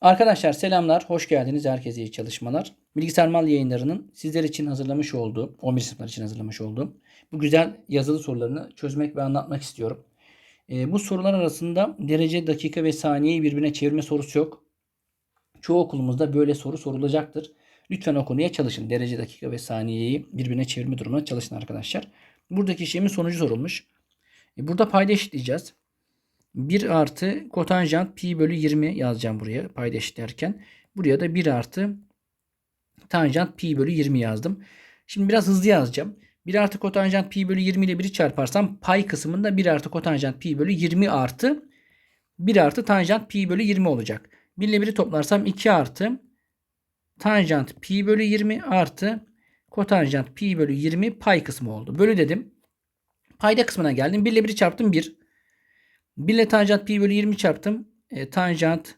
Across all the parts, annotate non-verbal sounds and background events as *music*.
Arkadaşlar selamlar, hoş geldiniz. Herkese iyi çalışmalar. Bilgisayar Mal yayınlarının sizler için hazırlamış olduğu, 11 sınıflar için hazırlamış olduğum bu güzel yazılı sorularını çözmek ve anlatmak istiyorum. Ee, bu sorular arasında derece, dakika ve saniyeyi birbirine çevirme sorusu yok. Çoğu okulumuzda böyle soru sorulacaktır. Lütfen o konuya çalışın. Derece, dakika ve saniyeyi birbirine çevirme durumuna çalışın arkadaşlar. Buradaki işlemin sonucu sorulmuş. E, burada payda eşitleyeceğiz. 1 artı kotanjant pi bölü 20 yazacağım buraya payda eşitlerken. Buraya da 1 artı tanjant pi bölü 20 yazdım. Şimdi biraz hızlı yazacağım. 1 artı kotanjant pi bölü 20 ile 1'i çarparsam pay kısmında 1 artı kotanjant pi bölü 20 artı 1 artı tanjant pi bölü 20 olacak. 1 ile 1'i toplarsam 2 artı tanjant pi bölü 20 artı kotanjant pi bölü 20 pay kısmı oldu. Bölü dedim. Payda kısmına geldim. 1 ile 1'i çarptım 1. 1 ile tanjant pi bölü 20 çarptım. E, tanjant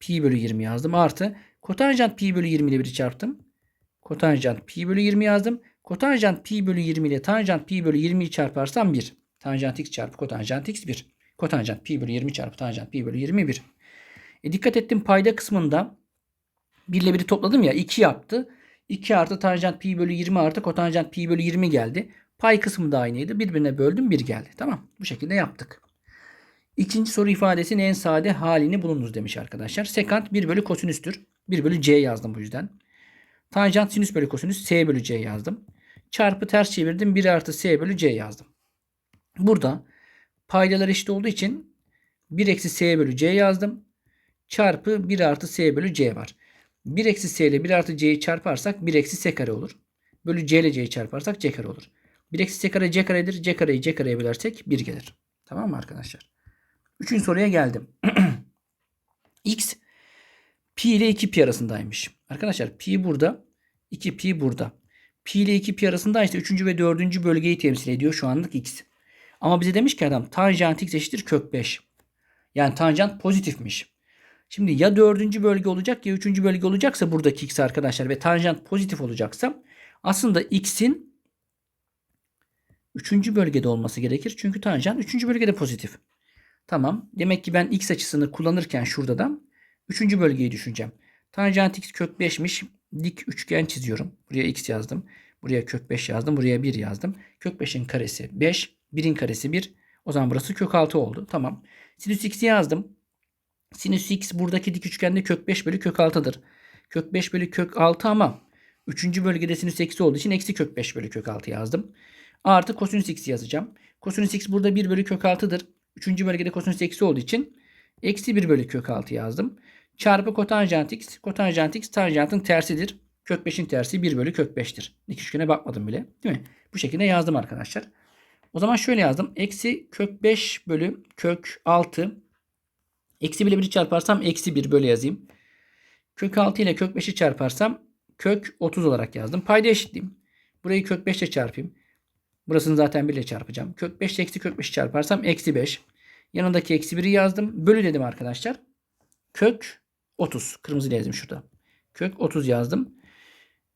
pi bölü 20 yazdım. Artı kotanjant pi bölü 20 ile 1'i çarptım. Kotanjant pi bölü 20 yazdım. Kotanjant pi bölü 20 ile tanjant pi bölü 20'yi çarparsam 1. Tanjant x çarpı kotanjant x 1. Kotanjant pi bölü 20 çarpı tanjant pi bölü 20 1. E, dikkat ettim payda kısmında 1 ile 1'i topladım ya 2 yaptı. 2 artı tanjant pi bölü 20 artı kotanjant pi bölü 20 geldi. Pay kısmı da aynıydı. Birbirine böldüm 1 geldi. Tamam. Bu şekilde yaptık. İkinci soru ifadesinin en sade halini bulunuz demiş arkadaşlar. Sekant 1 bölü kosinüstür. 1 bölü c yazdım bu yüzden. Tanjant sinüs bölü kosinüs s bölü c yazdım. Çarpı ters çevirdim 1 artı s bölü c yazdım. Burada paydalar eşit olduğu için 1 eksi s bölü c yazdım. Çarpı 1 artı s bölü c var. 1 eksi s ile 1 artı c'yi çarparsak 1 eksi s kare olur. Bölü c ile c'yi çarparsak c kare olur. 1 eksi s kare c karedir. c kareyi c kareye bölersek 1 gelir. Tamam mı arkadaşlar? Üçüncü soruya geldim. *clears throat* X pi ile 2 pi arasındaymış. Arkadaşlar pi burada. 2 pi burada. Pi ile 2 pi arasındaysa 3. ve 4. bölgeyi temsil ediyor şu anlık x. Ama bize demiş ki adam tanjant x eşittir kök 5. Yani tanjant pozitifmiş. Şimdi ya 4. bölge olacak ya 3. bölge olacaksa buradaki x arkadaşlar ve tanjant pozitif olacaksa aslında x'in 3. bölgede olması gerekir. Çünkü tanjant 3. bölgede pozitif. Tamam. Demek ki ben x açısını kullanırken şurada da 3. bölgeyi düşüneceğim. Tanjant x kök 5'miş. Dik üçgen çiziyorum. Buraya x yazdım. Buraya kök 5 yazdım. Buraya 1 yazdım. Kök 5'in karesi 5. 1'in karesi 1. O zaman burası kök 6 oldu. Tamam. Sinüs x'i yazdım. Sinüs x buradaki dik üçgende kök 5 bölü kök 6'dır. Kök 5 bölü kök 6 ama 3. bölgede sinüs eksi olduğu için eksi kök 5 bölü kök 6 yazdım. Artı kosinüs x yazacağım. Kosinüs x burada 1 bölü kök 6'dır. Üçüncü bölgede kosinüs eksi olduğu için eksi 1 bölü kök 6 yazdım. Çarpı kotanjant x. Kotanjant x tanjantın tersidir. Kök 5'in tersi 1 bölü kök 5'tir. Dik üçgene bakmadım bile. Değil mi? Bu şekilde yazdım arkadaşlar. O zaman şöyle yazdım. Eksi kök 5 bölü kök 6. Eksi 1 ile 1'i çarparsam eksi 1 böyle yazayım. Kök 6 ile kök 5'i çarparsam kök 30 olarak yazdım. Payda eşitleyeyim. Burayı kök 5 ile çarpayım. Burasını zaten 1 ile çarpacağım. Kök 5 eksi kök 5 çarparsam eksi 5. Yanındaki eksi 1'i yazdım. Bölü dedim arkadaşlar. Kök 30. Kırmızı yazdım şurada. Kök 30 yazdım.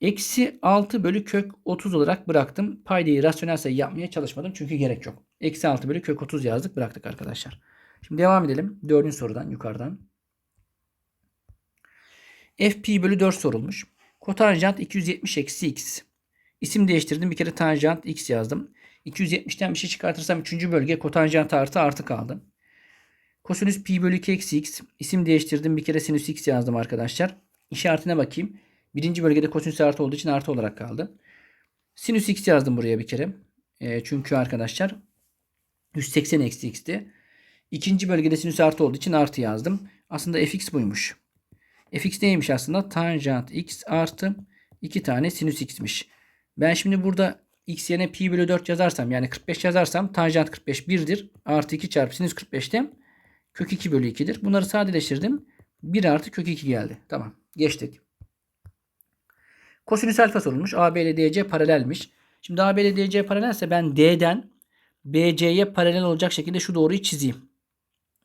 Eksi 6 bölü kök 30 olarak bıraktım. Paydayı rasyonel sayı yapmaya çalışmadım. Çünkü gerek yok. Eksi 6 bölü kök 30 yazdık. Bıraktık arkadaşlar. Şimdi devam edelim. Dördüncü sorudan yukarıdan. f pi bölü 4 sorulmuş. Kotanjant 270 eksi x. İsim değiştirdim. Bir kere tanjant x yazdım. 270'ten bir şey çıkartırsam 3. bölge kotanjant artı artı kaldı. Kosinüs pi bölü 2 eksi x. İsim değiştirdim. Bir kere sinüs x yazdım arkadaşlar. İşaretine bakayım. Birinci bölgede kosinüs artı olduğu için artı olarak kaldı. Sinüs x yazdım buraya bir kere. E, çünkü arkadaşlar 180 eksi x'ti. İkinci bölgede sinüs artı olduğu için artı yazdım. Aslında fx buymuş. fx neymiş aslında? Tanjant x artı 2 tane sinüs x'miş. Ben şimdi burada x yerine pi bölü 4 yazarsam yani 45 yazarsam tanjant 45 1'dir. Artı 2 çarpı sinüs 45'te kök 2 bölü 2'dir. Bunları sadeleştirdim. 1 artı kök 2 geldi. Tamam. Geçtik. Kosinüs alfa sorulmuş. AB ile DC paralelmiş. Şimdi AB ile DC paralelse ben D'den BC'ye paralel olacak şekilde şu doğruyu çizeyim.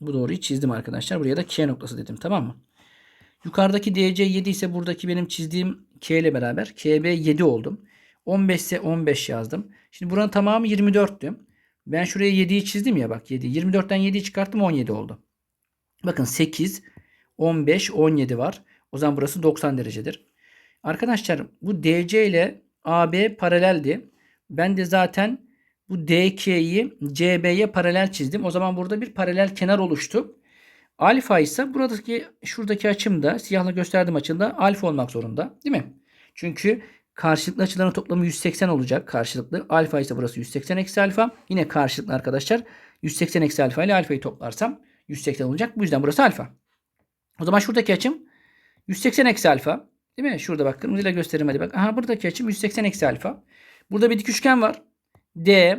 Bu doğruyu çizdim arkadaşlar. Buraya da K noktası dedim. Tamam mı? Yukarıdaki DC 7 ise buradaki benim çizdiğim K ile beraber KB 7 oldum. 15 ise 15 yazdım. Şimdi buranın tamamı 24'tü. Ben şuraya 7'yi çizdim ya bak 7. 24'ten 7'yi çıkarttım 17 oldu. Bakın 8, 15, 17 var. O zaman burası 90 derecedir. Arkadaşlar bu DC ile AB paraleldi. Ben de zaten bu DK'yi CB'ye paralel çizdim. O zaman burada bir paralel kenar oluştu. Alfa ise buradaki şuradaki açımda siyahla gösterdiğim açımda alfa olmak zorunda. Değil mi? Çünkü karşılıklı açıların toplamı 180 olacak karşılıklı. Alfa ise burası 180 eksi alfa. Yine karşılıklı arkadaşlar 180 eksi alfa ile alfayı toplarsam 180 olacak. Bu yüzden burası alfa. O zaman şuradaki açım 180 eksi alfa. Değil mi? Şurada bak kırmızıyla göstereyim hadi bak. Aha buradaki açım 180 eksi alfa. Burada bir dik üçgen var. D,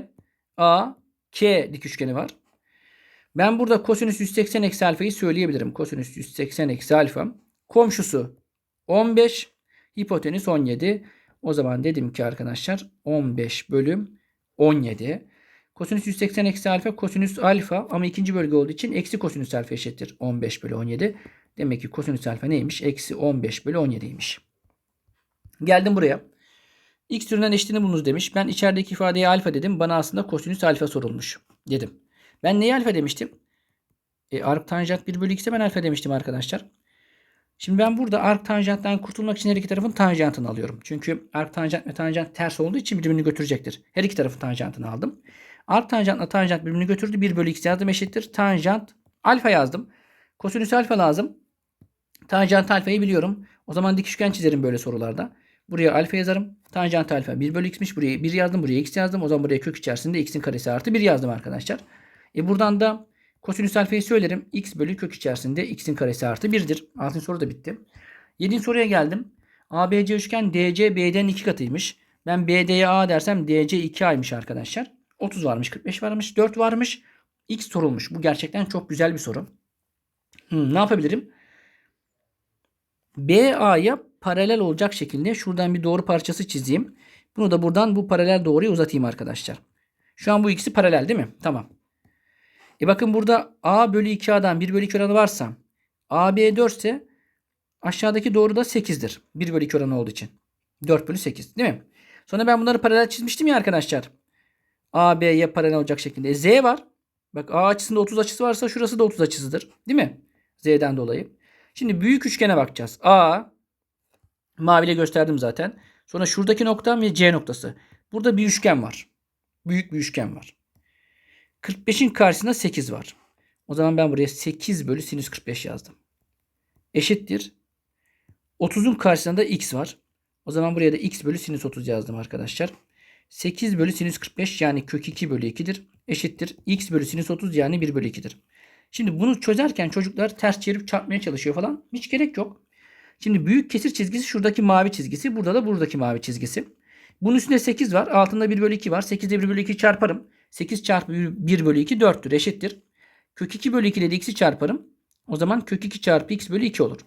A, K dik üçgeni var. Ben burada kosinüs 180 eksi alfayı söyleyebilirim. Kosinüs 180 eksi alfa. Komşusu 15. Hipotenüs 17. O zaman dedim ki arkadaşlar 15 bölüm 17. Kosinüs 180 eksi alfa kosinüs alfa ama ikinci bölge olduğu için eksi kosinüs alfa eşittir 15 bölü 17. Demek ki kosinüs alfa neymiş? Eksi 15 bölü 17'ymiş. Geldim buraya. X türünden eşitini bulunuz demiş. Ben içerideki ifadeye alfa dedim. Bana aslında kosinüs alfa sorulmuş dedim. Ben neye alfa demiştim? E, arc tanjant 1 bölü x'e ben alfa demiştim arkadaşlar. Şimdi ben burada arc tanjanttan kurtulmak için her iki tarafın tanjantını alıyorum. Çünkü arc tanjant ve tanjant ters olduğu için birbirini götürecektir. Her iki tarafın tanjantını aldım. Arc tanjantla tanjant birbirini götürdü. 1 bölü x yazdım eşittir. Tanjant alfa yazdım. Kosinüs alfa lazım. Tanjant alfayı biliyorum. O zaman dik üçgen çizerim böyle sorularda. Buraya alfa yazarım. Tanjant alfa 1 bölü x'miş. Buraya 1 yazdım. Buraya x yazdım. O zaman buraya kök içerisinde x'in karesi artı 1 yazdım arkadaşlar. E buradan da kosinüs alfayı söylerim. x bölü kök içerisinde x'in karesi artı 1'dir. Altın soru da bitti. Yedinci soruya geldim. ABC üçgen DC BD'nin iki katıymış. Ben BD'ye A dersem DC 2A'ymış arkadaşlar. 30 varmış, 45 varmış, 4 varmış. X sorulmuş. Bu gerçekten çok güzel bir soru. Hmm, ne yapabilirim? BA'ya paralel olacak şekilde şuradan bir doğru parçası çizeyim. Bunu da buradan bu paralel doğruyu uzatayım arkadaşlar. Şu an bu ikisi paralel değil mi? Tamam. E bakın burada A bölü 2A'dan 1 bölü 2 oranı varsa AB 4 ise aşağıdaki doğru da 8'dir. 1 bölü 2 oranı olduğu için. 4 bölü 8 değil mi? Sonra ben bunları paralel çizmiştim ya arkadaşlar. AB'ye paralel olacak şekilde. E, Z var. Bak A açısında 30 açısı varsa şurası da 30 açısıdır. Değil mi? Z'den dolayı. Şimdi büyük üçgene bakacağız. A maviyle gösterdim zaten. Sonra şuradaki nokta ve C noktası. Burada bir üçgen var. Büyük bir üçgen var. 45'in karşısında 8 var. O zaman ben buraya 8 bölü sinüs 45 yazdım. Eşittir. 30'un karşısında da x var. O zaman buraya da x bölü sinüs 30 yazdım arkadaşlar. 8 bölü sinüs 45 yani kök 2 bölü 2'dir. Eşittir. x bölü sinüs 30 yani 1 bölü 2'dir. Şimdi bunu çözerken çocuklar ters çevirip çarpmaya çalışıyor falan. Hiç gerek yok. Şimdi büyük kesir çizgisi şuradaki mavi çizgisi. Burada da buradaki mavi çizgisi. Bunun üstünde 8 var. Altında 1 bölü 2 var. 8 ile 1 bölü 2 çarparım. 8 çarpı 1 bölü 2 4'tür. Eşittir. Kök 2 bölü 2 ile de x'i çarparım. O zaman kök 2 çarpı x bölü 2 olur.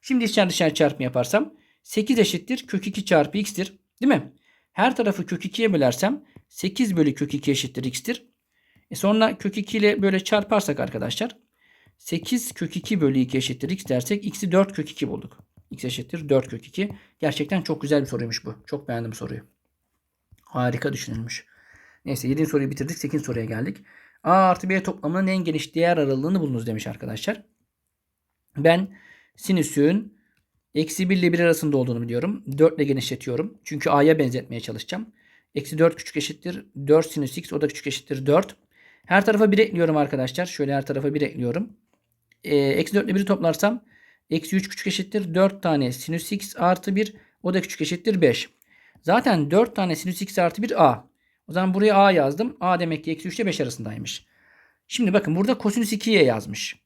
Şimdi içler dışarı çarpımı yaparsam 8 eşittir. Kök 2 çarpı x'tir. Değil mi? Her tarafı kök 2'ye bölersem 8 bölü kök 2 eşittir x'tir. E sonra kök 2 ile böyle çarparsak arkadaşlar 8 kök 2 bölü 2 eşittir x dersek x'i 4 kök 2 bulduk. x eşittir 4 kök 2. Gerçekten çok güzel bir soruymuş bu. Çok beğendim soruyu. Harika düşünülmüş. Neyse 7. soruyu bitirdik. 8. soruya geldik. A artı B toplamının en geniş değer aralığını bulunuz demiş arkadaşlar. Ben sinüsün eksi 1 ile 1 arasında olduğunu biliyorum. 4 ile genişletiyorum. Çünkü A'ya benzetmeye çalışacağım. Eksi 4 küçük eşittir. 4 sinüs x o da küçük eşittir 4. Her tarafa 1 ekliyorum arkadaşlar. Şöyle her tarafa 1 ekliyorum. Ee, eksi 4 ile 1'i toplarsam eksi 3 küçük eşittir. 4 tane sinüs x artı 1 o da küçük eşittir 5. Zaten 4 tane sinüs x artı 1 a. O zaman buraya a yazdım. a demek ki eksi 3 ile 5 arasındaymış. Şimdi bakın burada kosinüs 2y yazmış.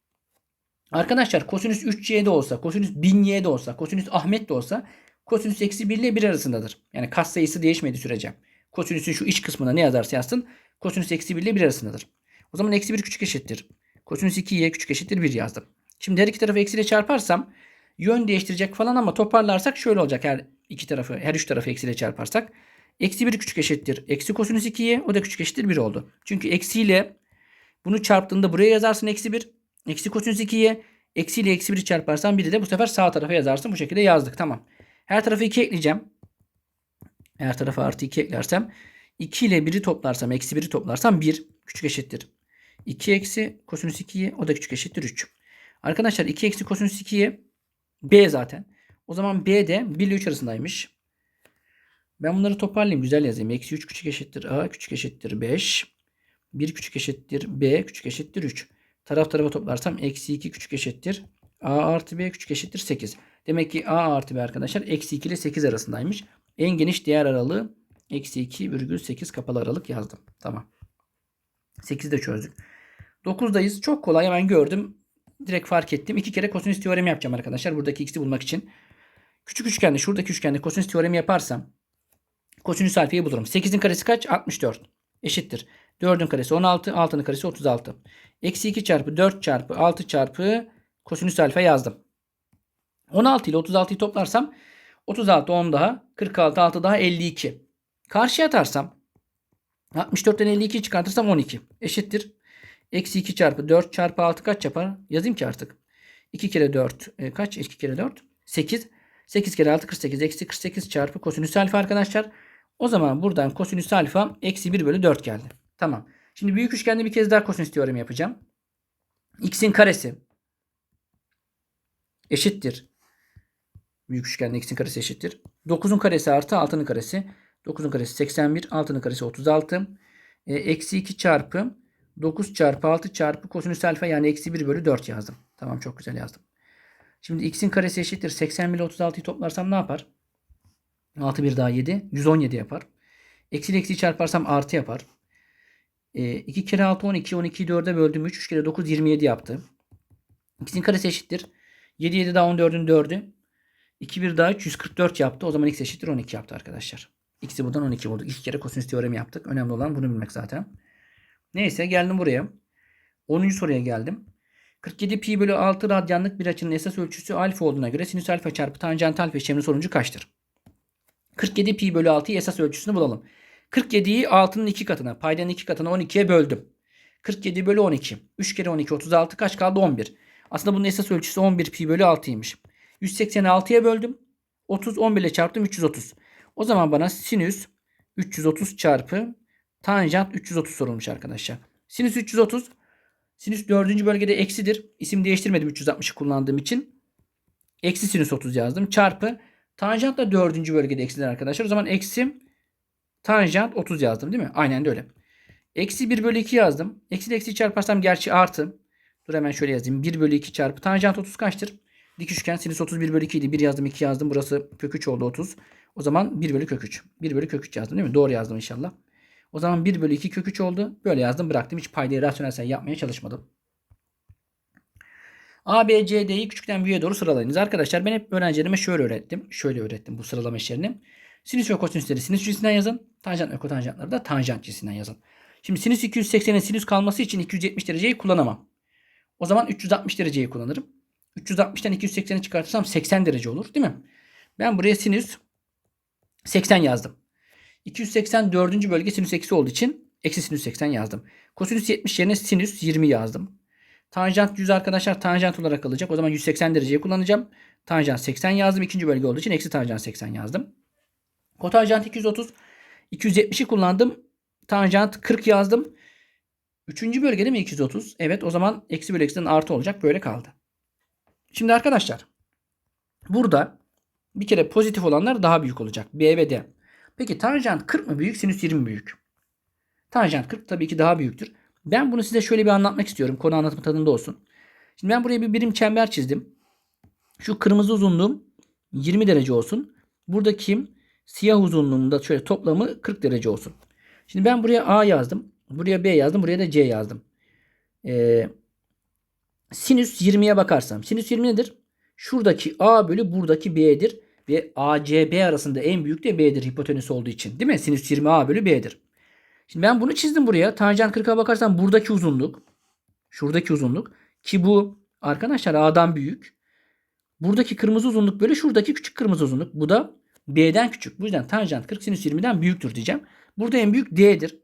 Arkadaşlar kosinüs 3y de olsa, kosinüs 1000y de olsa, kosinüs Ahmet de olsa kosinüs eksi 1 ile 1 arasındadır. Yani kas sayısı değişmedi sürece. Kosinüsün şu iç kısmına ne yazarsa yazsın kosinüs eksi 1 ile 1 arasındadır. O zaman eksi 1 küçük eşittir. Kosinüs 2y küçük eşittir 1 yazdım. Şimdi her iki tarafı eksiyle çarparsam yön değiştirecek falan ama toparlarsak şöyle olacak. Her iki tarafı, her üç tarafı eksiyle çarparsak. Eksi 1 küçük eşittir. Eksi kosinüs 2y o da küçük eşittir 1 oldu. Çünkü eksiyle bunu çarptığında buraya yazarsın eksi 1. Eksi kosinüs 2y. Eksiyle eksi 1'i çarparsan biri de bu sefer sağ tarafa yazarsın. Bu şekilde yazdık. Tamam. Her tarafı 2 ekleyeceğim. Her tarafa artı 2 eklersem 2 ile 1'i toplarsam eksi 1'i toplarsam 1 küçük eşittir. 2 eksi kosinüs 2'yi o da küçük eşittir 3. Arkadaşlar 2 eksi kosinüs 2'ye B zaten. O zaman B de 1 ile 3 arasındaymış. Ben bunları toparlayayım. Güzel yazayım. Eksi 3 küçük eşittir A küçük eşittir 5. 1 küçük eşittir B küçük eşittir 3. Taraf tarafa toplarsam eksi 2 küçük eşittir A artı B küçük eşittir 8. Demek ki A artı B arkadaşlar eksi 2 ile 8 arasındaymış. En geniş değer aralığı eksi 2 virgül 8 kapalı aralık yazdım. Tamam. 8'i de çözdük. 9'dayız. Çok kolay hemen gördüm. Direkt fark ettim. İki kere kosinüs teoremi yapacağım arkadaşlar. Buradaki x'i bulmak için. Küçük üçgende şuradaki üçgende kosinüs teoremi yaparsam kosinüs alfayı bulurum. 8'in karesi kaç? 64. Eşittir. 4'ün karesi 16. 6'nın karesi 36. Eksi 2 çarpı 4 çarpı 6 çarpı kosinüs alfa yazdım. 16 ile 36'yı toplarsam 36 10 daha 46 6 daha 52. Karşıya atarsam 64'ten 52 çıkartırsam 12 eşittir. Eksi 2 çarpı 4 çarpı 6 kaç yapar? Yazayım ki artık. 2 kere 4 e, kaç? 2 kere 4 8. 8 kere 6 48. Eksi 48 çarpı kosinüs alfa arkadaşlar. O zaman buradan kosinüs alfa eksi 1 bölü 4 geldi. Tamam. Şimdi büyük üçgende bir kez daha kosinüs teoremi yapacağım. X'in karesi eşittir. Büyük üçgende x'in karesi eşittir. 9'un karesi artı 6'nın karesi. 9'un karesi 81. 6'nın karesi 36. E, eksi 2 çarpı 9 çarpı 6 çarpı kosinüs alfa yani eksi 1 bölü 4 yazdım. Tamam çok güzel yazdım. Şimdi x'in karesi eşittir. 81 ile 36'yı toplarsam ne yapar? 6 bir daha 7. 117 yapar. Eksi eksiyi çarparsam artı yapar. E, 2 kere 6 12. 12'yi 4'e böldüm. 3. 3 kere 9 27 yaptı. X'in karesi eşittir. 7 7 daha 14'ün 4'ü. 2 bir daha 3 144 yaptı. O zaman x eşittir 12 yaptı arkadaşlar. X'i buradan 12 bulduk. İki kere kosinüs teoremi yaptık. Önemli olan bunu bilmek zaten. Neyse geldim buraya. 10. soruya geldim. 47 pi bölü 6 radyanlık bir açının esas ölçüsü alfa olduğuna göre sinüs alfa çarpı tanjant alfa işleminin sonucu kaçtır? 47 pi bölü 6'yı esas ölçüsünü bulalım. 47'yi 6'nın 2 katına, paydanın 2 katına 12'ye böldüm. 47 bölü 12. 3 kere 12 36 kaç kaldı? 11. Aslında bunun esas ölçüsü 11 pi bölü 6'ymış. 186'ya böldüm. 30 11 ile çarptım 330. O zaman bana sinüs 330 çarpı tanjant 330 sorulmuş arkadaşlar. Sinüs 330 sinüs 4. bölgede eksidir. İsim değiştirmedim 360'ı kullandığım için. Eksi sinüs 30 yazdım. Çarpı tanjant da 4. bölgede eksidir arkadaşlar. O zaman eksi tanjant 30 yazdım değil mi? Aynen de öyle. Eksi 1 bölü 2 yazdım. Eksi ile eksi çarparsam gerçi artı. Dur hemen şöyle yazayım. 1 bölü 2 çarpı tanjant 30 kaçtır? Dik üçgen sinüs 31 bölü 2 idi. 1 yazdım 2 yazdım. Burası kök 3 oldu 30. O zaman 1 bölü kök 3. 1 bölü kök 3 yazdım değil mi? Doğru yazdım inşallah. O zaman 1 bölü 2 kök 3 oldu. Böyle yazdım bıraktım. Hiç paydayı rasyonel sayı yapmaya çalışmadım. A, B, C, D'yi küçükten büyüğe doğru sıralayınız. Arkadaşlar ben hep öğrencilerime şöyle öğrettim. Şöyle öğrettim bu sıralama işlerini. Sinüs ve kosinüsleri sinüs cinsinden yazın. Tanjant ve kotanjantları da tanjant cinsinden yazın. Şimdi sinüs 280'in sinüs kalması için 270 dereceyi kullanamam. O zaman 360 dereceyi kullanırım. 360'tan 280'i çıkartırsam 80 derece olur değil mi? Ben buraya sinüs 80 yazdım. 284. bölge sinüs eksi olduğu için eksi sinüs 80 yazdım. Kosinüs 70 yerine sinüs 20 yazdım. Tanjant 100 arkadaşlar tanjant olarak kalacak. O zaman 180 dereceyi kullanacağım. Tanjant 80 yazdım. İkinci bölge olduğu için eksi tanjant 80 yazdım. Kotanjant 230. 270'i kullandım. Tanjant 40 yazdım. Üçüncü bölgede mi 230? Evet o zaman eksi bölü eksiden artı olacak. Böyle kaldı. Şimdi arkadaşlar burada bir kere pozitif olanlar daha büyük olacak. B ve D. Peki tanjant 40 mı büyük, sinüs 20 mi büyük? Tanjant 40 tabii ki daha büyüktür. Ben bunu size şöyle bir anlatmak istiyorum. Konu anlatımı tadında olsun. Şimdi ben buraya bir birim çember çizdim. Şu kırmızı uzunluğum 20 derece olsun. Buradaki siyah uzunluğumda şöyle toplamı 40 derece olsun. Şimdi ben buraya A yazdım. Buraya B yazdım. Buraya da C yazdım. Ee, sinüs 20'ye bakarsam. Sinüs 20 nedir? Şuradaki A bölü buradaki B'dir. Ve ACB arasında en büyük de B'dir hipotenüs olduğu için. Değil mi? Sinüs 20 A bölü B'dir. Şimdi ben bunu çizdim buraya. Tanjant 40'a bakarsam buradaki uzunluk. Şuradaki uzunluk. Ki bu arkadaşlar A'dan büyük. Buradaki kırmızı uzunluk böyle şuradaki küçük kırmızı uzunluk. Bu da B'den küçük. Bu yüzden tanjant 40 sinüs 20'den büyüktür diyeceğim. Burada en büyük D'dir.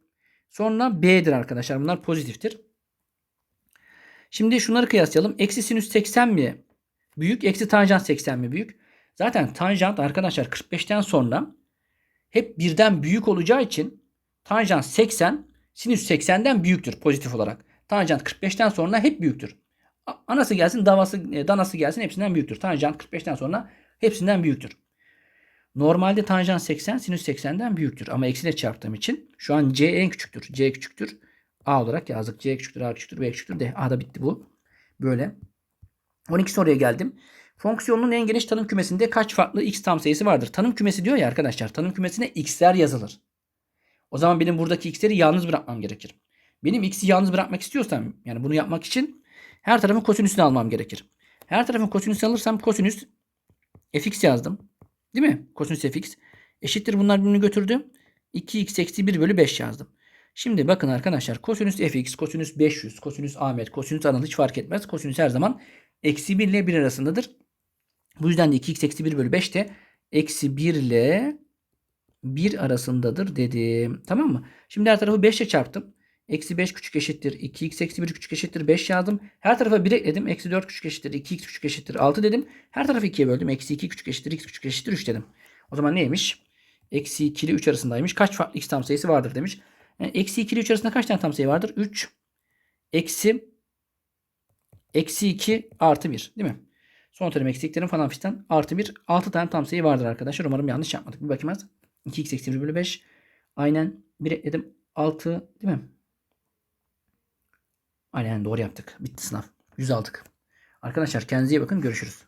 Sonra B'dir arkadaşlar. Bunlar pozitiftir. Şimdi şunları kıyaslayalım. Eksi sinüs 80 mi büyük? Eksi tanjant 80 mi büyük? Zaten tanjant arkadaşlar 45'ten sonra hep birden büyük olacağı için tanjant 80 sinüs 80'den büyüktür pozitif olarak. Tanjant 45'ten sonra hep büyüktür. Anası gelsin, davası, e, danası gelsin hepsinden büyüktür. Tanjant 45'ten sonra hepsinden büyüktür. Normalde tanjant 80 sinüs 80'den büyüktür. Ama eksiyle çarptığım için şu an C en küçüktür. C küçüktür. A olarak yazdık. C küçüktür, A küçüktür, B küçüktür, D. A da bitti bu. Böyle. 12 soruya geldim. Fonksiyonun en geniş tanım kümesinde kaç farklı x tam sayısı vardır? Tanım kümesi diyor ya arkadaşlar. Tanım kümesine x'ler yazılır. O zaman benim buradaki x'leri yalnız bırakmam gerekir. Benim x'i yalnız bırakmak istiyorsam yani bunu yapmak için her tarafın kosinüsünü almam gerekir. Her tarafın kosinüsünü alırsam kosinüs fx yazdım. Değil mi? Kosinüs fx. Eşittir bunlar birbirini götürdü. 2x eksi 1 bölü 5 yazdım. Şimdi bakın arkadaşlar kosinüs fx, kosinüs 500, kosinüs Ahmet, kosinüs Anıl hiç fark etmez. Kosinüs her zaman eksi 1 ile 1 arasındadır. Bu yüzden de 2x eksi 1 bölü 5 de eksi 1 ile 1 arasındadır dedim. Tamam mı? Şimdi her tarafı 5 ile çarptım. Eksi 5 küçük eşittir. 2x eksi 1 küçük eşittir. 5 yazdım. Her tarafa 1 ekledim. Eksi 4 küçük eşittir. 2x küçük eşittir. 6 dedim. Her tarafı 2'ye böldüm. Eksi 2 küçük eşittir. x küçük eşittir 3 dedim. O zaman neymiş? Eksi 2 ile 3 arasındaymış. Kaç farklı x tam sayısı vardır demiş. Yani eksi 2 ile 3 arasında kaç tane tam sayı vardır? 3 eksi eksi 2 artı 1 değil mi? Son terim eksiklerin falan fistan artı 1. 6 tane tam sayı vardır arkadaşlar. Umarım yanlış yapmadık. Bir bakayım az. 2x eksi 1 bölü 5. Aynen 1 ekledim. 6 değil mi? Aynen doğru yaptık. Bitti sınav. 100 aldık. Arkadaşlar kendinize iyi bakın. Görüşürüz.